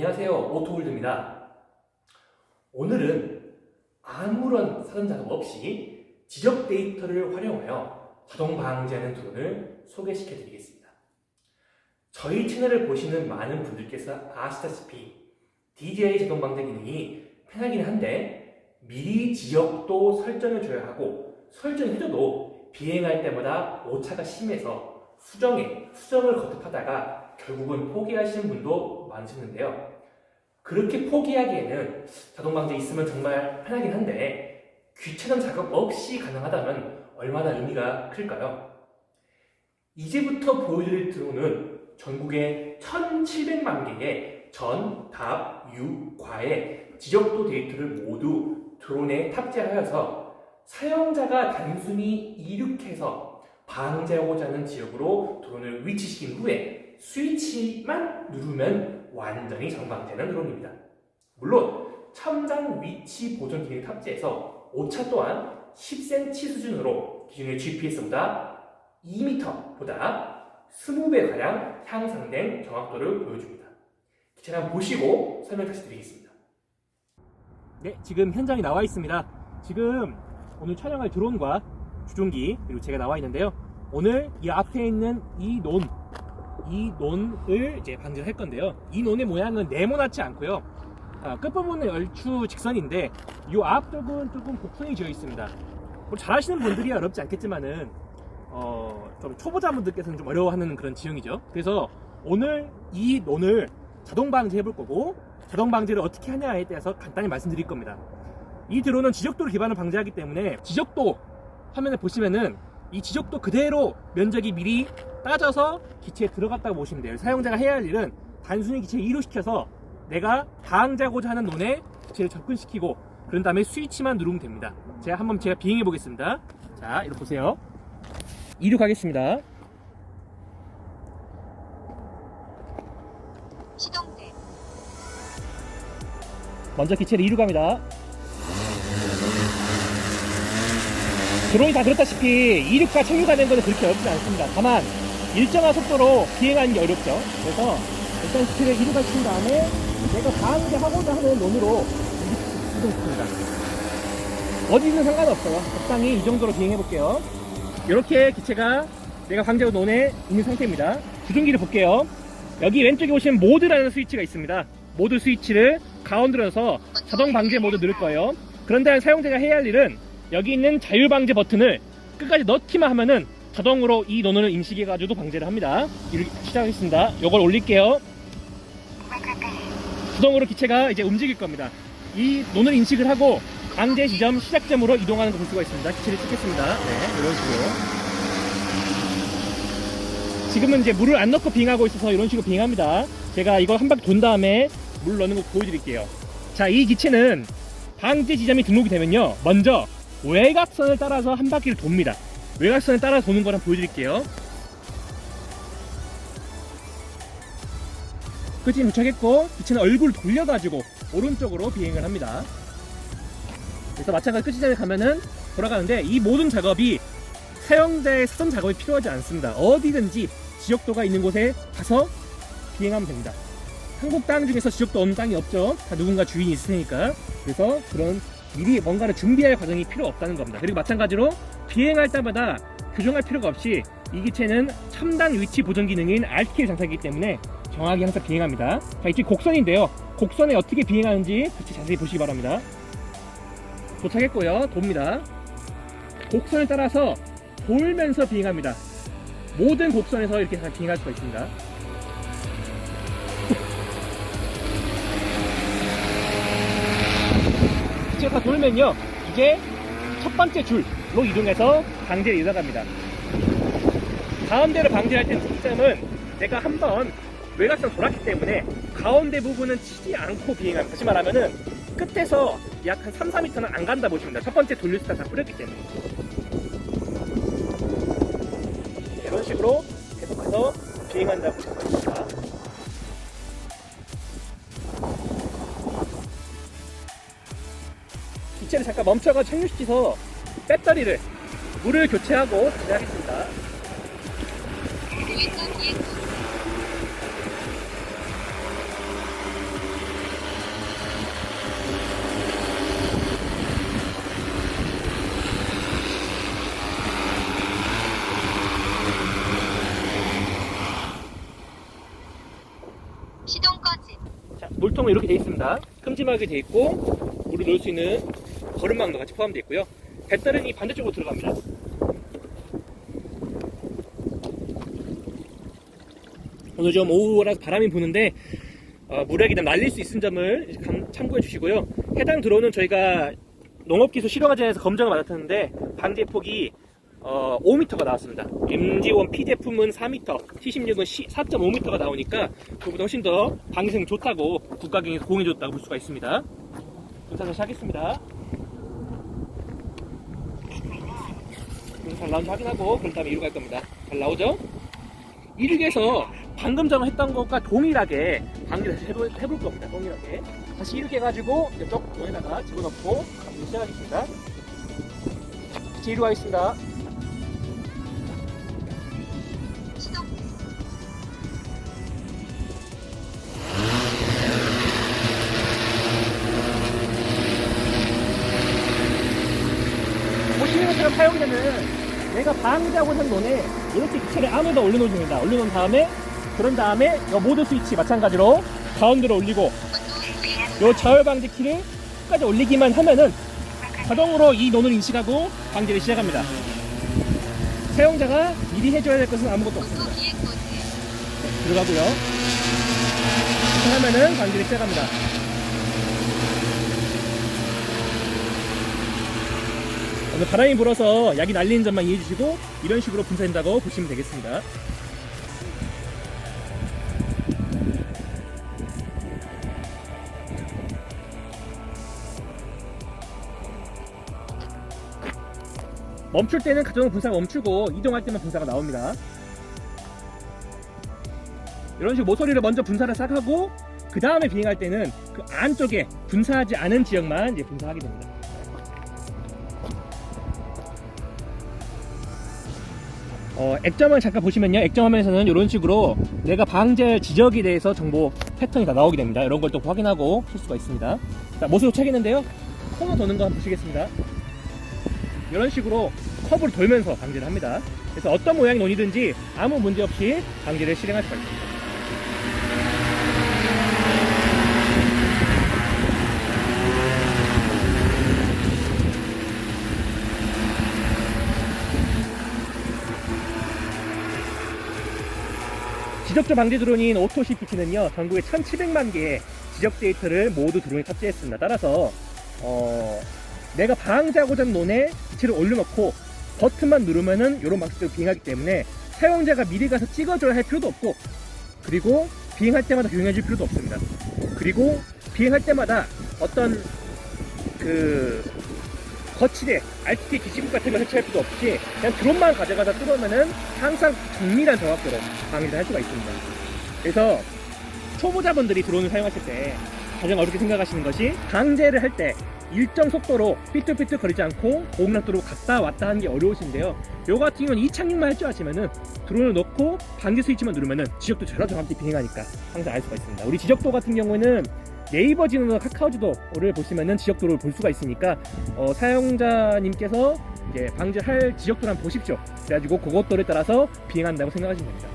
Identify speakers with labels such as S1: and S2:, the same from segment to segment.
S1: 안녕하세요. 오토홀드입니다. 오늘은 아무런 사전 작업 없이 지적 데이터를 활용하여 자동 방지하는 드론을 소개시켜 드리겠습니다. 저희 채널을 보시는 많은 분들께서 아시다시피 DJI 자동 방지 기능이 편하긴 한데 미리 지역도 설정해 줘야 하고 설정해줘도 비행할 때마다 오차가 심해서 수정에 수정을 거듭하다가 결국은 포기하시는 분도 많으셨는데요. 그렇게 포기하기에는 자동 방지 있으면 정말 편하긴 한데 귀찮은 작업 없이 가능하다면 얼마나 의미가 클까요? 이제부터 보여드릴 드론은 전국에 1,700만 개의 전, 답, 유, 과의 지적도 데이터를 모두 드론에 탑재하여서 사용자가 단순히 이륙해서 방지하고자 하는 지역으로 드론을 위치시킨 후에 스위치만 누르면 완전히 정방되는 드론입니다. 물론 첨단 위치 보존 기능 탑재해서 오차 또한 10cm 수준으로 기존의 GPS보다 2m보다 20배 가량 향상된 정확도를 보여줍니다. 기체를 한번 보시고 설명 다시 드리겠습니다. 네, 지금 현장에 나와 있습니다. 지금 오늘 촬영할 드론과 주종기 그리고 제가 나와 있는데요. 오늘 이 앞에 있는 이 논, 이 논을 이제 방지를 할 건데요. 이 논의 모양은 네모나지 않고요. 아, 끝부분은 얼추 직선인데 이 앞쪽은 조금 곡선이 지어 있습니다. 뭐 잘하시는 분들이 어렵지 않겠지만은 어, 좀 초보자분들께서는 좀 어려워하는 그런 지형이죠. 그래서 오늘 이 논을 자동 방지해 볼 거고 자동 방지를 어떻게 하냐에 대해서 간단히 말씀드릴 겁니다. 이 드론은 지적도를 기반으로 방지하기 때문에 지적도 화면을 보시면은 이 지적도 그대로 면적이 미리 따져서 기체에 들어갔다고 보시면 돼요. 사용자가 해야 할 일은 단순히 기체를 이루시켜서 내가 방지하고자 하는 논에 기체를 접근시키고 그런 다음에 스위치만 누르면 됩니다. 제가 한번 제가 비행해 보겠습니다. 자, 이렇게 보세요. 이륙하겠습니다.
S2: 시동대
S1: 먼저 기체를 이륙합니다. 드론이 다 그렇다시피 이륙과 착륙하는 것은 그렇게 어렵지 않습니다. 다만 일정한 속도로 비행하는 게 어렵죠. 그래서 일단 기체를 이륙하신 다음에 내가 방지하고자 하는 논으로 이동시킵니다. 어디든 상관없어요. 적당히 이 정도로 비행해 볼게요. 이렇게 기체가 내가 방지하고 논에 있는 상태입니다. 주종기를 볼게요. 여기 왼쪽에 보시면 모드라는 스위치가 있습니다. 모드 스위치를 가운데로 해서 자동 방지 모드 누를 거예요. 그런 다음에 사용자가 해야 할 일은 여기 있는 자율 방지 버튼을 끝까지 넣기만 하면은 자동으로 이 논을 인식해가지고 방지를 합니다. 이렇게 시작하겠습니다. 이걸 올릴게요. 자동으로 기체가 이제 움직일 겁니다. 이 논을 인식을 하고 방제 지점 시작점으로 이동하는 거볼 수가 있습니다. 기체를 찍겠습니다. 네, 이런 식으로. 지금은 이제 물을 안 넣고 비행하고 있어서 이런 식으로 비행합니다. 제가 이걸 한 바퀴 돈 다음에 물 넣는 거 보여드릴게요. 자, 이 기체는 방지 지점이 등록이 되면요. 먼저 외곽선을 따라서 한 바퀴를 돕니다. 외곽선을 따라 도는 거랑 보여드릴게요. 끝이 도착했고 기체는 얼굴 돌려가지고 오른쪽으로 비행을 합니다. 그래서 마찬가지 끝지점에 가면은 돌아가는데 이 모든 작업이 사용자의 사전 작업이 필요하지 않습니다. 어디든지 지역도가 있는 곳에 가서 비행하면 됩니다. 한국 땅 중에서 지역도 없는 땅이 없죠. 다 누군가 주인이 있을 테니까. 그래서 그런 미리 뭔가를 준비할 과정이 필요 없다는 겁니다. 그리고 마찬가지로 비행할 때마다 교정할 필요가 없이 이 기체는 첨단 위치 보존 기능인 RT를 장착하기 때문에 정확히 항상 비행합니다. 자, 이쪽 곡선인데요. 곡선에 어떻게 비행하는지 같이 자세히 보시기 바랍니다. 도착했고요. 돕니다. 곡선을 따라서 돌면서 비행합니다. 모든 곡선에서 이렇게 다 비행할 수가 있습니다. 기체가 다 돌면요. 이제 첫 번째 줄로 이동해서 방지를 이어갑니다. 가운데를 방지할 때는 특점은 내가 한번 외곽선 돌았기 때문에 가운데 부분은 치지 않고 비행합니다. 다시 말하면은 끝에서 약 한 3, 4m는 안 간다 보시면 돼요. 첫 번째 수가 다 뿌렸기 때문에. 이런 식으로 계속해서 비행한다고 수 있습니다. 기체를 잠깐 멈춰가 착륙시켜서 배터리를 물을 교체하고 진행하겠습니다.
S2: 우회전 비행 후 시동 꺼짐
S1: 자, 물통은 이렇게 되어 있습니다. 큼지막하게 되어 있고 물을 넣을 수 있는 거름망도 같이 포함되어 있고요. 배터리는 이 반대쪽으로 들어갑니다. 오늘 좀 오후라서 바람이 부는데 어, 물액이 좀 날릴 수 있는 점을 참고해 주시고요. 해당 드론은 저희가 농업기술 실용화전에서 검정을 받았는데 방제 폭이 어, 5m가 나왔습니다. MG1 P 제품은 4m, T16은 4.5m가 나오니까 그보다 훨씬 더 방생 좋다고 국가경에서 공해줬다고 볼 수가 있습니다. 분사 다시 하겠습니다. 음, 잘 나온지 확인하고 그런 다음에 이루 갈 겁니다. 잘 나오죠? 이륙에서 방금 전에 했던 것과 동일하게 방지를 해볼, 해볼 겁니다. 동일하게. 다시 이륙 해가지고 이쪽 원에다가 집어넣고 시작하겠습니다. 다시 이륙 하겠습니다. 보시는 것처럼 사용되는 내가 방지하고 있는 논에 이렇게 기체를 아무에다 올려놓으면 됩니다. 올려놓은 다음에 그런 다음에 이 모드 스위치 마찬가지로 가운데로 올리고 이 저열 방지 키를 끝까지 올리기만 하면은 자동으로 이 논을 인식하고 방지를 시작합니다. 사용자가 미리 해줘야 될 것은 아무것도 없습니다. 들어가고요. 하면은 방지를 시작합니다. 바람이 불어서 약이 날리는 점만 이해해 주시고 이런 식으로 분사된다고 보시면 되겠습니다. 멈출 때는 가정 분사가 멈추고 이동할 때만 분사가 나옵니다. 이런 식으로 모서리를 먼저 분사를 싹 하고 그 다음에 비행할 때는 그 안쪽에 분사하지 않은 지역만 이제 분사하게 됩니다. 어, 액정을 잠깐 보시면요. 액정 화면에서는 이런 식으로 내가 방제 지적에 대해서 정보 패턴이 다 나오게 됩니다. 이런 걸 또 확인하고 할 수가 있습니다. 자, 모습을 채겠는데요. 코너 도는 거 한번 보시겠습니다. 이런 식으로 커브를 돌면서 방제를 합니다. 그래서 어떤 모양의 논이든지 아무 문제 없이 방제를 실행할 수가 있습니다. 지적조 방지 드론인 오토 CPT는요 전국에 1,700만 개의 지적 데이터를 모두 드론에 탑재했습니다. 따라서 어, 내가 하는 논에 기체를 올려놓고 버튼만 누르면은 이런 방식으로 비행하기 때문에 사용자가 미리 가서 찍어줘야 할 필요도 없고 그리고 비행할 때마다 교육해줄 필요도 없습니다. 그리고 비행할 때마다 어떤 그 거치대, RTT 기지국 같은 거 설치할 필요도 없이 그냥 드론만 가져가다 뚫으면은 항상 정밀한 정확도로 방지를 할 수가 있습니다. 그래서 초보자분들이 드론을 사용하실 때 가장 어렵게 생각하시는 것이 방제를 할 때 일정 속도로 삐뚤삐뚤 거리지 않고 고음락도로 갔다 왔다 하는 게 어려우신데요. 요 같은 경우는 이 착륙만 할 줄 아시면은 드론을 넣고 방제 스위치만 누르면은 지적도 저랑 정확히 비행하니까 항상 알 수가 있습니다. 우리 지적도 같은 경우는 네이버 지도나 카카오 지도를 보시면은 지적도를 볼 수가 있으니까 어, 사용자님께서 이제 방지할 지적도를 한번 보십시오. 그래가지고 그것도에 따라서 비행한다고 생각하시면 됩니다.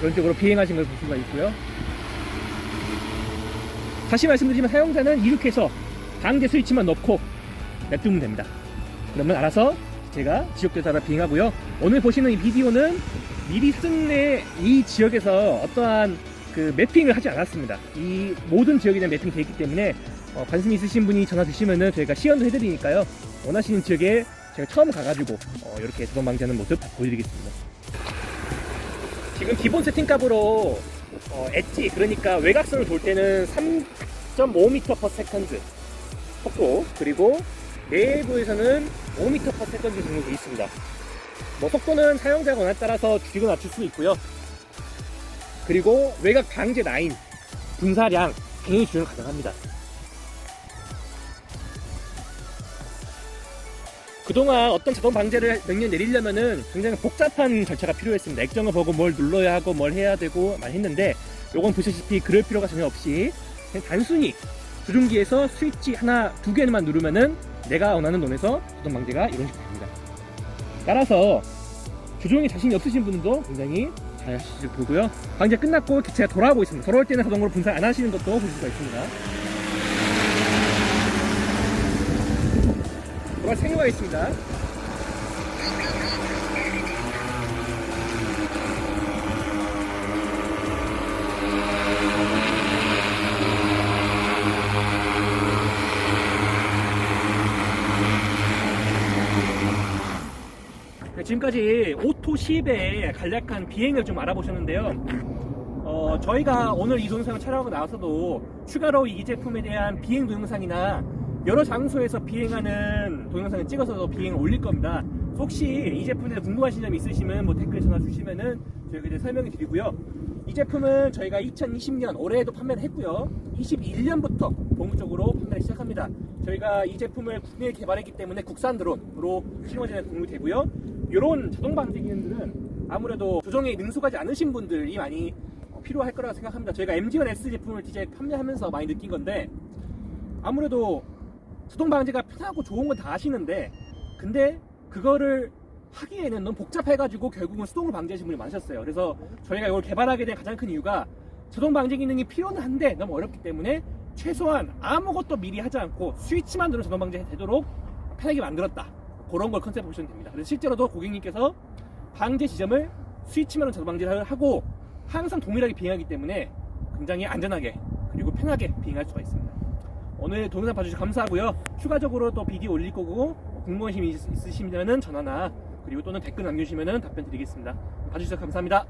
S1: 그런 식으로 비행하신 걸 볼 수가 있고요. 다시 말씀드리지만 사용자는 이렇게 해서 방제 스위치만 넣고 냅두면 됩니다. 그러면 알아서 제가 지역도에 따라 비행하고요. 오늘 보시는 이 비디오는 미리 쓴내 이 지역에서 어떠한 그 매핑을 하지 않았습니다. 이 모든 지역에 대한 매핑이 되어 있기 때문에 어, 관심 있으신 분이 전화 주시면은 저희가 시연도 해드리니까요. 원하시는 지역에 제가 처음 가가지고 어, 이렇게 자동 방지하는 모습 보여드리겠습니다. 지금 기본 세팅 값으로 어, 엣지 그러니까 외곽선을 돌 때는 3.5m per second 속도 그리고 내부에서는 5m per second 정도 돼 있습니다. 뭐 속도는 사용자 권한에 따라서 줄이고 낮출 수 있고요. 그리고 외곽 방제 라인, 분사량 당연히 조정 가능합니다. 그동안 어떤 자동 방제를 명령 내리려면은 굉장히 복잡한 절차가 필요했습니다. 액정을 보고 뭘 눌러야 하고 뭘 해야 되고 많이 했는데 요건 보시다시피 그럴 필요가 전혀 없이 그냥 단순히 조종기에서 스위치 하나 두 개만 누르면은 내가 원하는 놈에서 자동 방제가 이런 식으로 됩니다. 따라서 조종에 자신이 없으신 분들도 굉장히 잘 하실 거고요. 방제 끝났고 기체가 돌아오고 있습니다. 돌아올 때는 자동으로 분산 안 하시는 것도 보실 수가 있습니다. 돌아 생겨가 있습니다. 네, 지금까지 오토 10의 간략 한 비행을 좀 알아보셨는데요. 어, 저희가 오늘 이 동영상을 촬영하고 나서도 추가로 이 제품에 대한 비행 동영상이나 여러 장소에서 비행하는 동영상을 찍어서 비행을 올릴 겁니다. 혹시 이 제품에 궁금하신 점 있으시면 뭐 댓글 전화 주시면은 저희가 이제 설명해 드리고요. 이 제품은 저희가 2020년 올해에도 판매를 했고요. 21년부터 본격적으로 판매를 시작합니다. 저희가 이 제품을 국내에 개발했기 때문에 국산 드론으로 실용화제에 도움이 되고요. 이런 자동 방지 기능들은 아무래도 조종에 능숙하지 않으신 분들이 많이 어, 필요할 거라고 생각합니다. 저희가 MG1S 제품을 디자이 판매하면서 많이 느낀 건데 아무래도 자동 방지가 편하고 좋은 건 다 아시는데 근데 그거를 하기에는 너무 복잡해가지고 결국은 수동으로 방지하시는 분이 많으셨어요. 그래서 저희가 이걸 개발하게 된 가장 큰 이유가 자동 방지 기능이 필요는 한데 너무 어렵기 때문에 최소한 아무것도 미리 하지 않고 스위치만 누르면 자동 방지 되도록 편하게 만들었다. 그런 걸 컨셉 보시면 됩니다. 그래서 실제로도 고객님께서 방제 지점을 스위치만으로 자동 방지를 하고 항상 동일하게 비행하기 때문에 굉장히 안전하게 그리고 편하게 비행할 수가 있습니다. 오늘 동영상 봐주셔서 감사하고요. 추가적으로 또 비디오 올릴 거고 궁금하신 점 있으시면 전화나 그리고 또는 댓글 남겨주시면 답변 드리겠습니다. 봐주셔서 감사합니다.